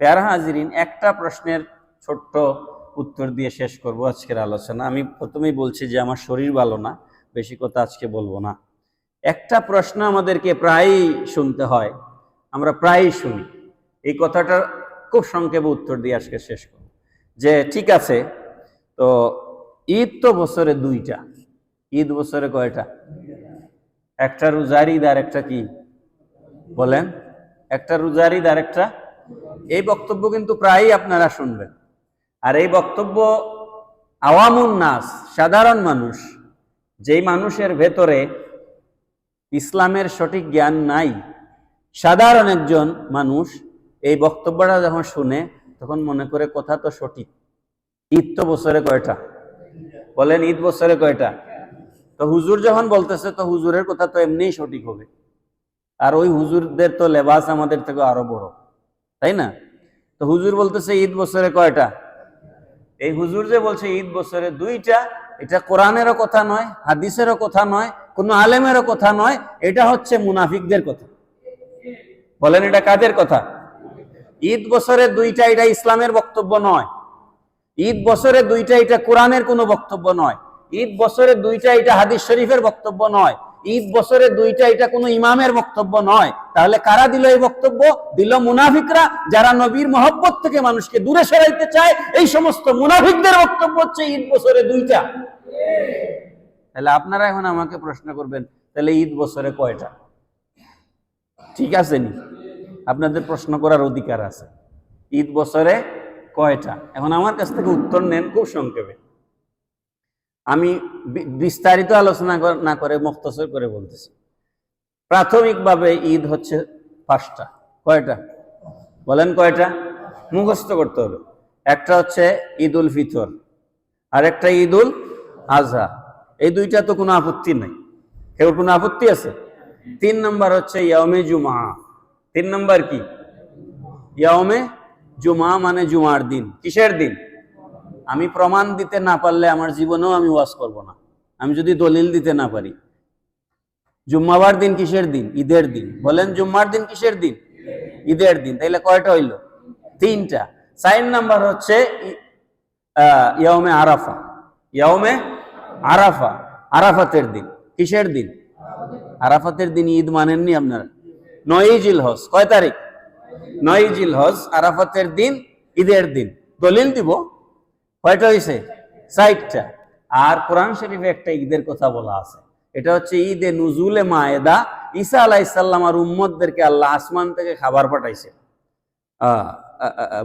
প্যারা হাজিরিন, একটা প্রশ্নের ছোট্ট উত্তর দিয়ে শেষ করব আজকের আলোচনা। আমি প্রথমেই বলছি যে আমার শরীর ভালো না, বেশি কথা আজকে বলব না। একটা প্রশ্ন আমাদেরকে প্রায়ই শুনতে হয়, আমরা প্রায়ই শুনি। এই কথাটা খুব সংক্ষেপে উত্তর দিয়ে আজকে শেষ করব। যে ঠিক আছে, তো ঈদ তো বছরে দুইটা। ঈদ বছরে কয়টা? একটা রোজার ঈদ আর একটা কি? বলেন। একটা রোজার ঈদ আর একটা এই বক্তব্য কিন্তু প্রায়ই আপনারা শুনবেন। আর এই বক্তব্য আওয়ামুন নাস, সাধারণ মানুষ, যেই মানুষের ভেতরে ইসলামের সঠিক জ্ঞান নাই, সাধারণ একজন মানুষ এই বক্তব্যটা যখন শুনে তখন মনে করে কথা তো সঠিক। ঈদ তো বছরে কয়টা? বলেন ঈদ বছরে কয়টা? তো হুজুর যখন বলতেছে তো হুজুরের কথা তো এমনিই সঠিক হবে। আর ওই হুজুরদের তো লেবাস আমাদের থেকে আরও বড়। তাই না? তো হুজুর বলতেছে ঈদ বছরে কয়টা? এই হুজুর যে বলছে ঈদ বছরে দুইটা, এটা কোরআনেরও কথা নয়, হাদিসেরও কথা নয়, কোনো আলেমেরও কথা নয়, এটা হচ্ছে মুনাফিকদের কথা। বলেন এটা কাদের কথা? ঈদ বছরে দুইটা এটা ইসলামের বক্তব্য নয়। ঈদ বছরে দুইটা এটা কোরআনের কোনো বক্তব্য নয়। ঈদ বছরে দুইটা এটা হাদিস শরীফের বক্তব্য নয়। ঈদ বছরে দুইটা এটা কোনো ইমামের বক্তব্য নয়। তাহলে কারা দিল এই বক্তব্য? দিল মুনাফিকরা, যারা নবীর মহব্বত থেকে মানুষকে দূরে সরাইতে চায়। এই সমস্ত মুনাফিকদের বক্তব্য হচ্ছে ঈদ বছরে দুইটা। তাহলে আপনারা এখন আমাকে প্রশ্ন করবেন, তাহলে ঈদ বছরে কয়টা? ঠিক আছে নি? আপনাদের প্রশ্ন করার অধিকার আছে। ঈদ বছরে কয়টা? এখন আমার কাছ থেকে উত্তর নেন, খুব সংক্ষেপে। আমি বিস্তারিত আলোচনা না করে মুক্তসর করে বলতেছি। প্রাথমিকভাবে ঈদ হচ্ছে পাঁচটা। কয়টা? বলেন কয়টা? মুখস্থ করতে হবে। একটা হচ্ছে ঈদ উল ফিতর আর একটা ঈদ উল আজহা। এই দুইটা তো কোনো আপত্তি নাই। কেউ কোনো আপত্তি আছে? তিন নম্বর হচ্ছে ইয়ামে জুমা। তিন নম্বর কি? ইয়ামে জুমা মানে জুমার দিন। কিসের দিন? আমি প্রমাণ দিতে না পারলে আমার জীবনেও আমি ওয়াজ করব না। আমি যদি দলিল দিতে না পারি। জুম্মাবার দিন কিসের দিন? ঈদের দিন। বলেন জুম্মার দিন কিসের দিন? ঈদের দিন। তাইলে কয়টা হইল? তিনটা। সাইন নাম্বার হচ্ছে ই- আহ, আরাফা। ইয়াউমে আরাফা। আরাফাতের দিন। কিসের দিন? আরাফাতের দিন ঈদ মানেননি আপনারা। নয় জিল হজ কয় তারিখ? নয় জিল হজ আরাফাতের দিন ঈদের দিন। দলিল দিব? কয়টা হয়েছে ষাটটা আর কোরআন শরীফে একটা ঈদের কথা বলা আছে। এটা হচ্ছে ঈদে নুজুলে মায়েদা, ঈসা আলাইসাল্লাম আর উম্মদদেরকে আল্লাহ আসমান থেকে খাবার পাঠাইছে।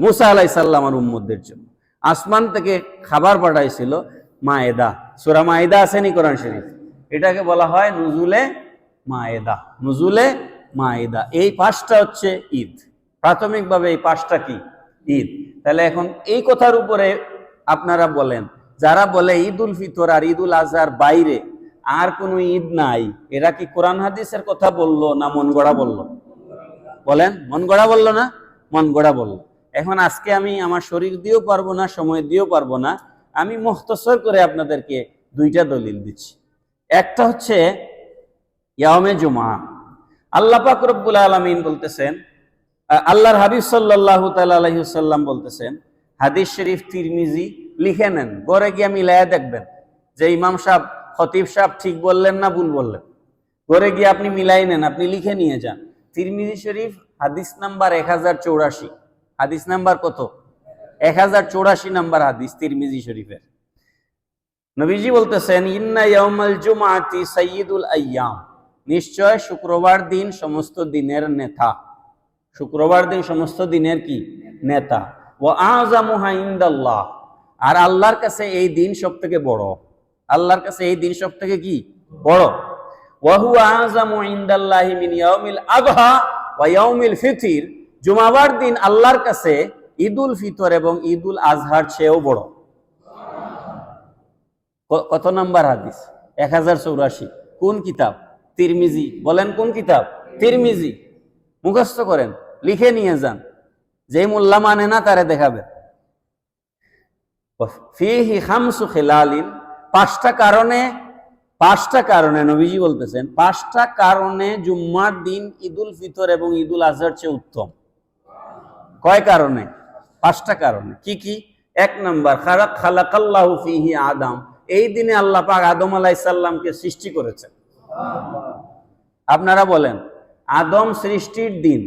মুসা আলাইসাল্লাম আর উম্মদদের জন্য। আসমান থেকে খাবার পাঠাইছিল মায়েদা। সুরা মায়েদা আসেনি কোরআন শরীফ? এটাকে বলা হয় নুজুলে মায়েদা। নুজুলে মায়েদা। এই পাঁচটা হচ্ছে ঈদ। প্রাথমিকভাবে এই পাঁচটা কি? ঈদ। তাহলে এখন এই কথার উপরে আপনারা বলেন, যারা বলে ঈদ উল ফিতর আর ঈদ উল আজহার বাইরে, আর কোনো ঈদ নাই, এরা কি কোরআন হাদিসের কথা বলল না মন গড়া বলল? বলেন, মন গড়া বলল না? মন গড়া বলল। এখন আজকে আমি আমার শরীর দিয়েও পারব না, সময় দিয়েও পারব না, আমি মুখতসর করে আপনাদেরকে দুইটা দলিল দিচ্ছি। একটা হচ্ছে ইয়ামে জুমা আল্লাহ পাক রব্বুল আলমিন বলতেছেন আল্লাহর হাবিব সাল্লাল্লাহু তাআলা আলাইহি সাল্লাম বলতেছেন হাদিস শরীফ, তিরমিজি লিখে নেন। গড়ে গিয়ে মিলায়া দেখবেন যে ইমাম সাহেব, খতিব সাহেব ঠিক বললেন না ভুল বললেন। গড়ে গিয়ে আপনি মিলাই নেন, আপনি লিখে নিয়ে যান। তিরমিজি শরীফ, হাদিস নাম্বার এক হাজার চৌরাশি। হাদিস নাম্বার কত? এক হাজার চৌরাশি নাম্বার হাদিস তিরমিজি শরীফের। নবীজি বলতেছেন, ইন্না ইয়াউমাল জুমাতি সাইয়্যিদুল আইয়াম। নিশ্চয় শুক্রবার দিন সমস্ত দিনের নেতা। শুক্রবার দিন সমস্ত দিনের কি? নেতা। ও আজামুহা ইনদাল্লাহ। আর আল্লাহর কাছে এই দিন সব থেকে বড়। আল্লাহর কাছে এই দিন সব থেকে কি? বড়। ওয়াহু আজামু ইনদাল্লাহি মিন ইয়াউমিল আযহা ওয়া ইয়াউমিল ফিতর। জুমাবার দিন আল্লাহর কাছে ঈদুল ফিতর এবং ঈদুল আজহার চেয়েও বড়। কত নাম্বার হাদিস? এক হাজার চৌরাশি। কোন কিতাব? তিরমিজি। বলেন কোন কিতাব? তিরমিজি। মুখস্থ করেন। লিখে নিয়ে যান। যে মোল্লা মানে না, তারে খেলালিন, পাঁচটা কারণে পাঁচটা কারণে, নবীজি বলতেছেন, পাঁচটা কারণে জুম্মার দিন ঈদুল ফিতর এবং ঈদুল আজহার চেয়ে উত্তম। কয় কারণে? পাঁচটা কারণে। কি কি? এক নম্বর খারাক খালাকাল্লাহু ফিহি আদম। এই দিনে আল্লাহ পাক আদম আলাইহিস সালামকে সৃষ্টি করেছেন। আপনারা বলেন, আদম সৃষ্টির দিন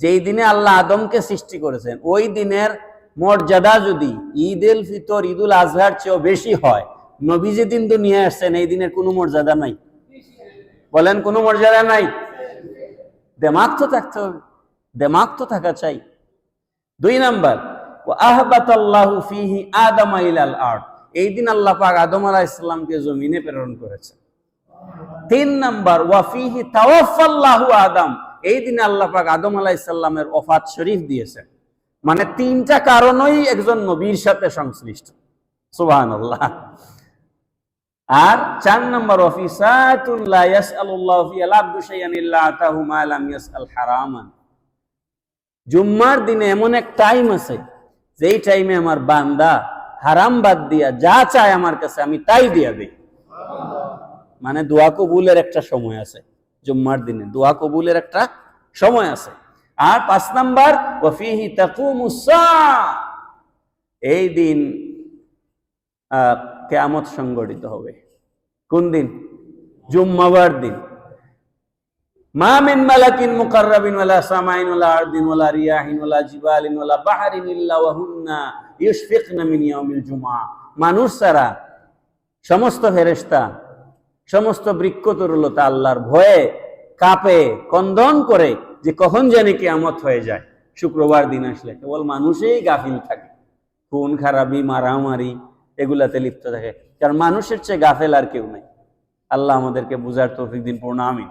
যেই দিনে আল্লাহ আদমকে সৃষ্টি করেছেন, ওই দিনের মর্যাদা যদি ঈদ উল ফিতর, ঈদ উল আজহার চেয়েও বেশি হয়, নবী যে দিন তো নিয়ে আসছেন, এই দিনের কোনো মর্যাদা নাই। বলেন কোনো মর্যাদা নাই? দেমাগ তো থাকতে হবে, দেমাগ তো থাকা চাই। দুই নাম্বার এই দিন আল্লাহ পাক আদম আলাইহিস সালামকে জমিনে প্রেরণ করেছেন। তিন নাম্বার ওয়াফিহি তাওয়াফাল্লাহু আদম এই দিনে আল্লাহ পাক আদম আলাইহিস সালামের ওফাত শরীফ দিয়েছেন। মানে তিনটা কারণই একজন নবীর সাথে সংশ্লিষ্ট। সুবহানাল্লাহ। আর চার নম্বর জুম্মার দিনে এমন এক টাইম আছে, যেই টাইমে আমার বান্দা হারাম বাদ দিয়া যা চায় আমার কাছে আমি তাই দিয়া দেই। মানে দোয়া কবুলের একটা সময় আছে। জুম্মার দিনে। দোয়া কবুলের একটা সময় আছে। আর পাঁচ নাম্বার, ওয়াফিহি তাকুমুস এই দিন কেয়ামত সংগঠিত হবে। কোন দিন? জুম্মাবার দিন। মা মিন মালাকিন মুকাররাবিন ওয়ালা সামাইন ওয়ালা আরদিন ওয়ালা রিয়াহিন ওয়ালা জিবালিন ওয়ালা বাহারিন ইল্লা ওয়া হুন্না ইউশফিকনা মিন ইয়াউমিল জুমআ। মানুষ সারা সমস্ত ফেরেশতা সমস্ত বৃক্ষ তরুলতা আল্লাহর ভয়ে কাঁপে, কন্দন করে যে কখন জানি কিয়ামত হয়ে যায়। শুক্রবার দিন আসলে কেবল মানুষেই গাফিল থাকে। খুন, খারাপি, মারামারি এগুলাতে লিপ্ত থাকে। কারণ মানুষের চেয়ে গাফেল আর কেউ নাই। আল্লাহ আমাদেরকে বুঝার তৌফিক দিন পূর্ণ, আমিন।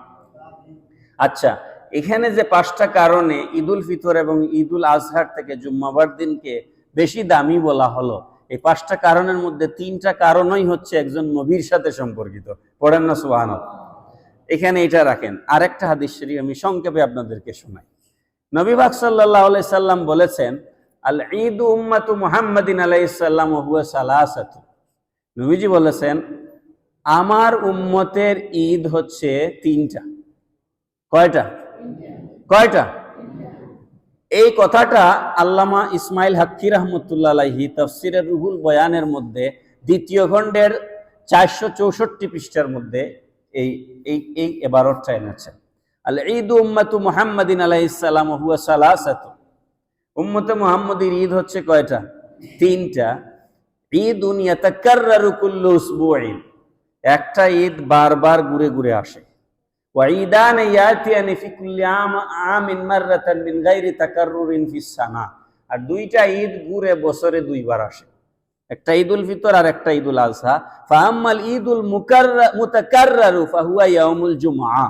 আচ্ছা এখানে যে পাঁচটা কারণে ঈদুল ফিতর এবং ঈদুল আজহার থেকে জুম্মাবার দিনকে বেশি দামি বলা হলো এই পাঁচটা কারণের মধ্যে তিনটা কারণই হচ্ছে একজন নবীর সাথে সম্পর্কিত। পড়েন না সুবাহান এখানে এটা রাখেন। আরেকটা হাদিস শরীফ আমি সংক্ষেপে আপনাদেরকে শোনাই। নবী বাক সাল্লাহ সাল্লাম বলেছেন, আল ঈদ উম্মাতু মুহাম্মাদিন আলাইসাল্লাম হুয়া সালাসাতু। নবীজি বলেছেন, আমার উম্মতের ঈদ হচ্ছে তিনটা। কয়টা? কয়টা? এই কথাটা আল্লামা ইসমাইল হাক্কি রহমতুল্লাহ আলাইহি তফসিরের রুহুল বয়ানের মধ্যে দ্বিতীয় খণ্ডের চারশো চৌষট্টি পৃষ্ঠার মধ্যে এই এই এই এবার এবারতটা এনেছেন আল ঈদ উম্মাতু মুহাম্মাদিন আলাইহিসসালাম হুয়া সালাসাতু। উম্মতে মুহাম্মদের ঈদ হচ্ছে কয়টা? তিনটা। ঈদ উনিয়া ইয়াতাকাররারু কুল্লু উসবুইন। একটা ঈদ বারবার ঘুরে ঘুরে আসে। وعيدان ياتيان في كل عام عام مرة من غير تكرر في السنة আর দুইটা ঈদ ঘুরে বছরে দুইবার আসে একটা ঈদুল ফিতর আর একটা ঈদুল আজহা ফাহাম্মাল ঈদুল মুকাররা মুতাকাররারু ফাহুয়া ইয়াউমুল জুমআ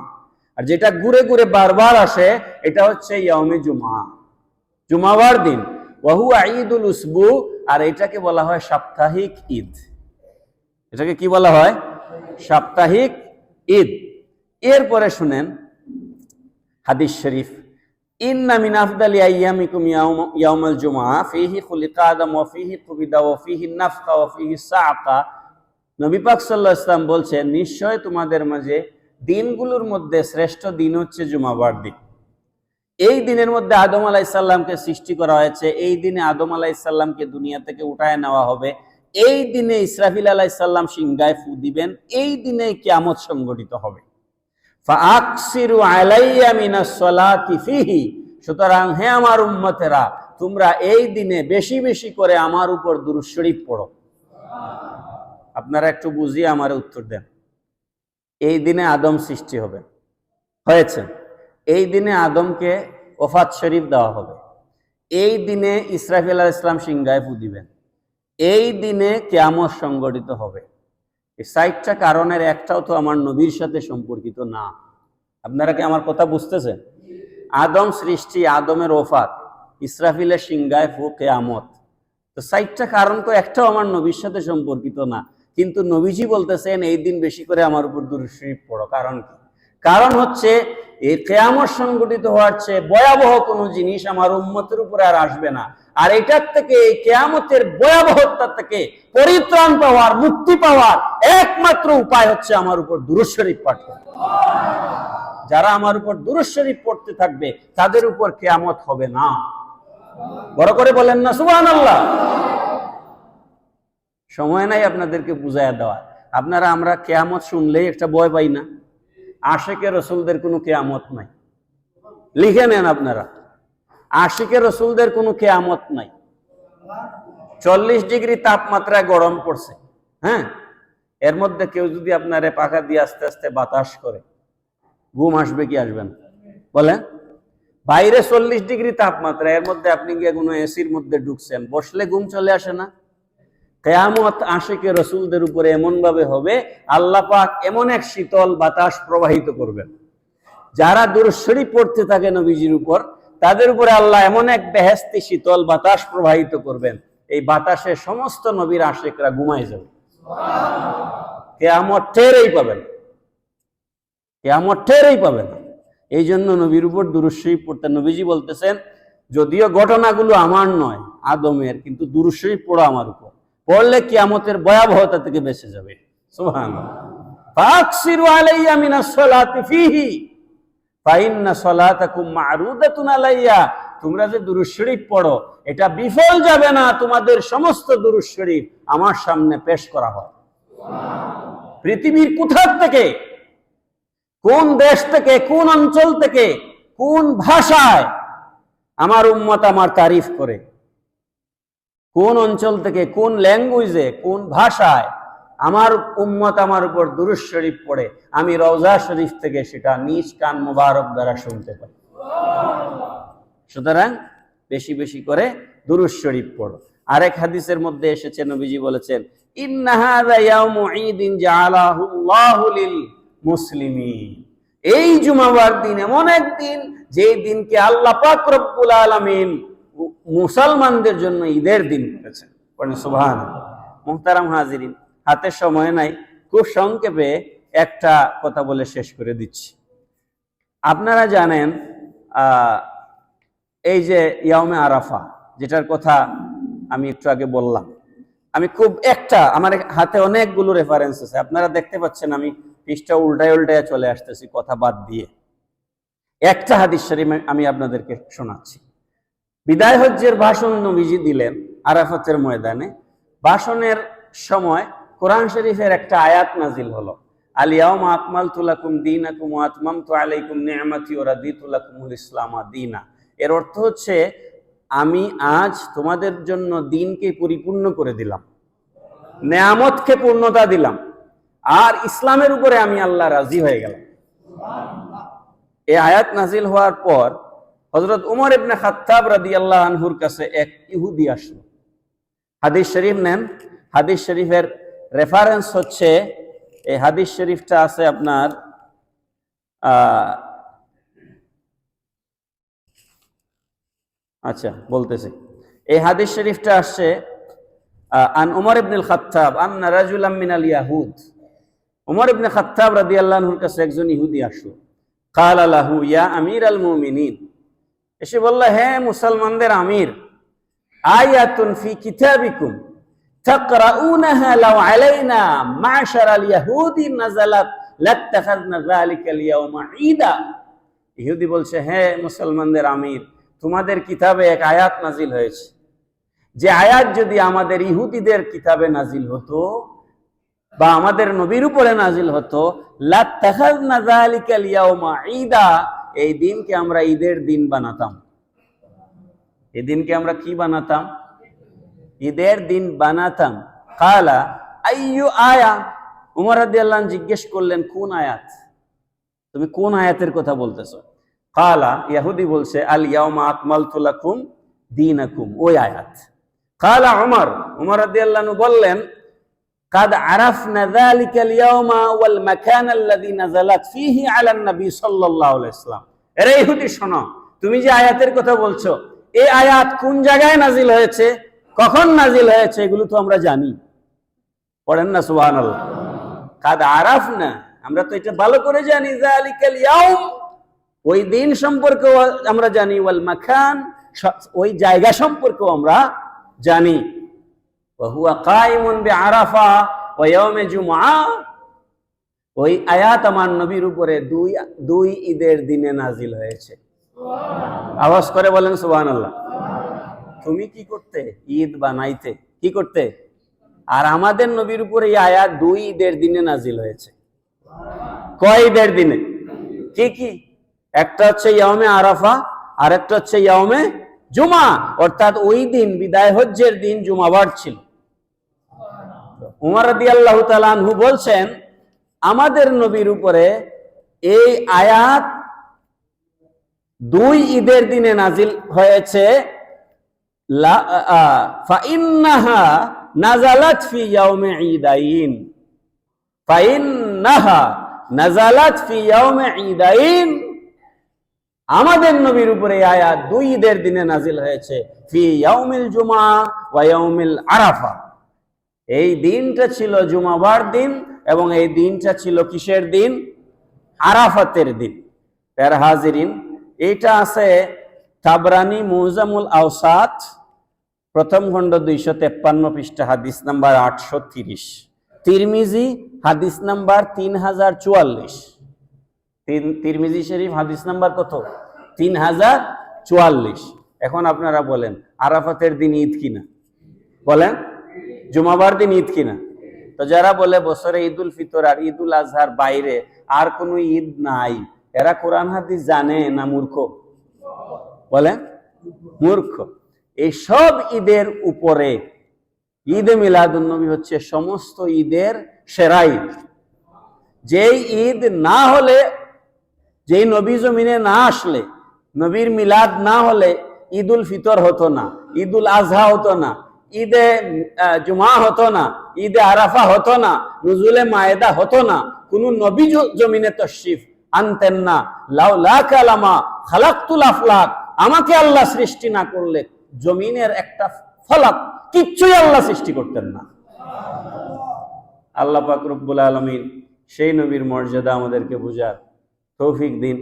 আর যেটা ঘুরে ঘুরে বারবার আসে এটা হচ্ছে ইয়াউমে জুমআ জুমাবার দিন ওয়াহুয়া ঈদুল উসবু আর এটাকে বলা হয় সাপ্তাহিক ঈদ এটাকে কি বলা হয় সাপ্তাহিক ঈদ এরপরে শুনেন হাদিস শরীফ, ইন্না মিন আফদালি আইয়ামিকুম ইয়াউম- ইয়াউমাল জুমআ, ফীহি খুলিকা আদম ওয়া ফীহি কুবিদা ওয়া ফীহি নাফখা ওয়া ফীহি সাআকা। নবী পাক সাল্লাল্লাহু ওয়াসাল্লাম বলছেন, নিশ্চয় তোমাদের মাঝে দিনগুলোর মধ্যে শ্রেষ্ঠ দিন হচ্ছে জুমাবার দিন। এই দিনের মধ্যে আদম আলাইসাল্লামকে সৃষ্টি করা হয়েছে, এই দিনে আদম আলাইসাল্লামকে দুনিয়া থেকে উঠায় নেওয়া হবে। এই দিনে ইসরাফিল আলাইসাল্লাম সিংগায় ফু দিবেন, এই দিনে কিয়ামত সংগঠিত হবে ফাআকসিরু আলাইয়া মিনাস সালাতি ফিহি সুতরাং হে আমার উম্মতেরা, তোমরা এই দিনে বেশি বেশি করে আমার উপর দুরূদ শরীফ পড়ো। আপনারা একটু বুঝিয়ে আমার উত্তর দেন। এই দিনে আদম সৃষ্টি হবে। হয়েছে। এই দিনে আদমকে ওফাত শরীফ দেওয়া হবে। এই দিনে ইসরাফিল ইসলাম সিংগায় দিবেন। এই দিনে কেয়ামত সংগঠিত হবে। এই সাইটটা কারণের একটাও তো আমার নবীর সাথে সম্পর্কিত না। আপনারা কি আমার কথা বুঝতেছেন? আদম সৃষ্টি, আদমের ওফাত, ইসরাফিলের সিংগায় ফু কেয়ামত। তো সাইটটা কারণ তো একটাও আমার নবীর সাথে সম্পর্কিত না। কিন্তু নবীজি বলতেছেন, এই দিন বেশি করে আমার উপর দুরুশরীফ পড়ো। কারণ কি? কারণ হচ্ছে এই কেয়ামত সংগঠিত হওয়ার চেয়ে ভয়াবহ কোনো জিনিস আমার উন্মতের উপরে আর আসবে না। আর এটার থেকে, এই কেয়ামতের ভয়াবহতা থেকে পরিত্রাণ পাওয়ার মুক্তি পাওয়ার একমাত্র উপায় হচ্ছে আমার উপর দুরুদ পাঠ। যারা আমার উপর দুরুদ পড়তে থাকবে, তাদের উপর কেয়ামত হবে না। বড় করে বলেন না সুবাহ আল্লাহ সময় নাই আপনাদেরকে বুঝাইয়া দেওয়া আপনারা, আমরা কেয়ামত শুনলেই একটা ভয় পাই না। আশেকে রসুলদের কোনো কেয়ামত নাই। লিখে নেন আপনারা। আশিকে রসুলদের কোনো কেয়ামত নাই। চল্লিশ ডিগ্রি তাপমাত্রায় গরম পড়ছে হ্যাঁ? এর মধ্যে কেউ যদি আপনারে পাখা দিয়ে আস্তে আস্তে বাতাস করে, ঘুম আসবে কি আসবে না? বলেন। বাইরে চল্লিশ ডিগ্রি তাপমাত্রা এর মধ্যে আপনি গিয়ে কোনো এসির মধ্যে ঢুকছেন, বসলে ঘুম চলে আসে না? কেয়ামত আশেকে রসুলদের উপরে এমন ভাবে হবে, আল্লাহ পাক এমন এক শীতল বাতাস প্রবাহিত করবেন। যারা দুরশ্বরী পড়তে থাকে নবীজির উপর, তাদের উপরে আল্লাহ এমন এক বেহেস্তি শীতল বাতাস প্রবাহিত করবেন। এই বাতাসে সমস্ত নবীর আশেকরা ঘুমাই যাবে। কেয়ামত টেরেই পাবেন। কেয়ামত টেরেই পাবেন। এই জন্য নবীর উপর দুরুশ্বরী পড়তে নবীজি বলতেছেন, যদিও ঘটনাগুলো আমার নয়, আদমের, কিন্তু দুরুশ্বরী পড়া আমার উপর। পড়লে কিয়ামতের ভয়াবহতা থেকে বেঁচে যাবে। সুবহান ফাকসিরু আলাইয়া মিনাস সালাতি ফিহি। ফাইন্না সালাতাকুম মারুদাতুন আলাইয়া। তোমরা যে দুরূদ শরীফ পড়ো, এটা বিফল যাবে না, তোমাদের সমস্ত দুরূদ শরীফ আমার সামনে পেশ করা হয়। পৃথিবীর কোথার থেকে, কোন দেশ থেকে, কোন অঞ্চল থেকে, কোন ভাষায় আমার উম্মত আমার তারিফ করে। কোন অঞ্চল থেকে কোন ল্যাঙ্গুয়েজে, কোন ভাষায় আমার উম্মত আমার উপর দুরুজ শরীফ পড়ে, আমি রওজা শরীফ থেকে সেটা নিজ কান মোবারক দ্বারা শুনতে পাই। সুতরাং বেশি বেশি করে দুরুজ শরীফ পড়ো। আরেক হাদিসের মধ্যে এসেছে, নবীজি বলেছেন মুসলিমিন। এই জুমাবার দিন এমন একদিন যে দিনকে আল্লাহ পাক রব্বুল আলামিন মুসলমানদের জন্য ঈদের দিন করেছেন সুবহান মুহতারাম হাজিরিন, হাতে সময় নাই, খুব সংক্ষেপে একটা কথা বলে শেষ করে দিচ্ছি। আপনারা জানেন এই যে ইয়ামে আরাফা, যেটার কথা আমি একটু আগে বললাম। আমি খুব একটা, আমার হাতে অনেকগুলো রেফারেন্স আছে। আপনারা দেখতে পাচ্ছেন, আমি পৃষ্ঠা উল্টায় উল্টায় চলে আসতেছি কথা বাদ দিয়ে। একটা হাদিস শরীফ আমি আপনাদেরকে শোনাচ্ছি। বিদায় হজ্জের ভাষণ নবীজি দিলেন আরাফাতের ময়দানে। ভাষণের সময় কোরআন শরীফের একটা আয়াত নাজিল হলো। আলিয়াউম আকমাল তুলাকুম দিনাকুম আতমাম তু আলাইকুম নিয়ামাতি ওরা দিতুলাকুমুল ইসলামা দিনা। এর অর্থ হচ্ছে, আমি আজ তোমাদের জন্য দিনকে পরিপূর্ণ করে দিলাম। নেয়ামতকে পূর্ণতা দিলাম। আর ইসলামের উপরে আমি আল্লাহ রাজি হয়ে গেলাম। এই আয়াত নাজিল হওয়ার পর হজরত উমর ইবনে খাত্তাব রাদিয়াল্লাহু আনহুর কাছে এক ইহুদি আসলো। হাদিস শরীফ নেন। হাদিস শরীফের রেফারেন্স হচ্ছে, এই হাদিস শরীফটা আছে আপনার আচ্ছা বলতেছি। এই হাদিস শরীফটা আসছে আন উমর ইবনুল খাত্তাব, আন্না রাজুলাম মিনাল ইয়াহুদ। উমর ইবনে খাত্তাব আনহুর কাছে একজন ইহুদি আসলো। কাল আলাহু ইয়া আমির আল মুমিনিন। এসে বলল হ্যাঁ মুসলমানদের আমির আয়াতুন ফি কিতাবিকুম تقرؤونها لو علينا معشر اليهود نزلت لاتخذنا ذلك اليوم عيدا ইহুদি বলছে হ্যাঁ মুসলমানদের আমির তোমাদের কিতাবে এক আয়াত নাজিল হয়েছে যে আয়াত যদি আমাদের ইহুদিদের কিতাবে নাজিল হতো বা আমাদের নবীর উপরে নাজিল হতো লাত্তাখাযনা যালিকাল ইয়াউমা ঈদা এই দিনকে আমরা ঈদের দিন বানাতাম। এই দিনকে আমরা কি বানাতাম? ঈদের দিন বানাতাম। কালা, আইয়ু আয়া? উমর আনহু জিজ্ঞেস করলেন, কোন আয়াত? তুমি কোন আয়াতের কথা বলতেছো? কালা, ইয়াহুদি বলছে, আল ইয়াউমা আকমালতু দিন আকুম ওই আয়াত। কালা, উমর উমর আনহু বললেন قد عرفنا ذلك اليوم والمكان الذي نزلت فيه على النبي صلى الله عليه وسلم এরে ইহুদি শোনো তুমি যে আয়াতের কথা বলছো এই আয়াত কোন জায়গায় নাজিল হয়েছে কখন নাজিল হয়েছে এগুলো তো আমরা জানি পড়েন না সুবহানাল্লাহ কাদ আরাফ না আমরা তো এটা ভালো করে জানি যালিকাল ইয়াউম ওই দিন সম্পর্কেও আমরা জানি ওয়াল মাকান ওই জায়গা সম্পর্কেও আমরা জানি হুয়া কায়মুন বে জুমা ওই আয়াত আমার নবীর উপরে দুই দুই ঈদের দিনে নাজিল হয়েছে। আওয়াজ করে বলেন সুবহান তুমি কি করতে ঈদ বানাইতে? কি করতে? আর আমাদের নবীর উপরে এই আয়াত দুই ঈদের দিনে নাজিল হয়েছে। কয় ঈদের দিনে? কি কি? একটা হচ্ছে ইয়মে আরাফা আর একটা হচ্ছে ইয়মে জুমা অর্থাৎ ওই দিন বিদায় হজ্জের দিন জুমাবার ছিল উমর রাদিয়াল্লাহু তাআলা আনহু বলছেন, আমাদের নবীর উপরে এই আয়াত দুই ঈদের দিনে নাজিল হয়েছে। আমাদের নবীর উপরে আয়াত দুই ঈদের দিনে নাজিল হয়েছে। ফি ইয়াউমিল জুমা ওয়া ইয়াউমিল আরাফা। এই দিনটা ছিল জুমাবার দিন এবং এই দিনটা ছিল কিসের দিন? আরাফাতের দিন। প্যার হাজিরিন, এটা আছে তাবরানি মুজামুল আওসাত, প্রথম খণ্ড দুইশো তেপ্পান্ন পৃষ্ঠা, হাদিস নাম্বার আটশো তিরিশ। তিরমিজি, হাদিস নাম্বার তিন হাজার চুয়াল্লিশ তিরমিজি শরীফ, হাদিস নাম্বার কত? তিন হাজার চুয়াল্লিশ। এখন আপনারা বলেন, আরাফাতের দিন ঈদ কিনা? বলেন। জুমাবার দিন ঈদ কিনা? তো যারা বলে বছরে ঈদ উল ফিতর আর ঈদ উল আজহার বাইরে, আর কোনো ঈদ নাই। এরা কোরআন, হাদিস জানে না মূর্খ? বলে? মূর্খ। এই সব ঈদের উপরে ঈদে মিলাদুন্নবী হচ্ছে সমস্ত ঈদের সেরা ঈদ। যেই ঈদ না হলে, যেই নবী জমিনে না আসলে, নবীর মিলাদ না হলে ঈদ উল ফিতর হতো না ঈদ উল আজহা হতো না ঈদে জুমা হতো না, ঈদে আরাফা হতো না, নজুলে মায়েদা হতো না, কোন নবী জমিনে তশরিফ আনতেন না। লাউলা কালামা খালাকুল আফলাক, আমাকে আল্লাহ সৃষ্টি না করলে জমিনের একটা ফলাক কিচ্ছুই আল্লাহ সৃষ্টি করতেন না। আল্লাহ পাক রব্বুল আলমিন সেই নবীর মর্যাদা আমাদেরকে বুঝার তৌফিক দিন।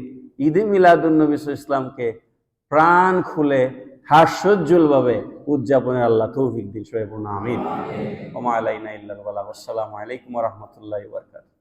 ঈদে মিলাদুল নবী ইসলামকে প্রাণ খুলে হাস্যোজ্জ্বলভাবে উদযাপনের আল্লাহ তৌফিক দিন সবাই পূর্ণ আমিন ওমা আলাইনা বালাগ। আসসালামু আলাইকুম রহমতুল্লাহ বরকাত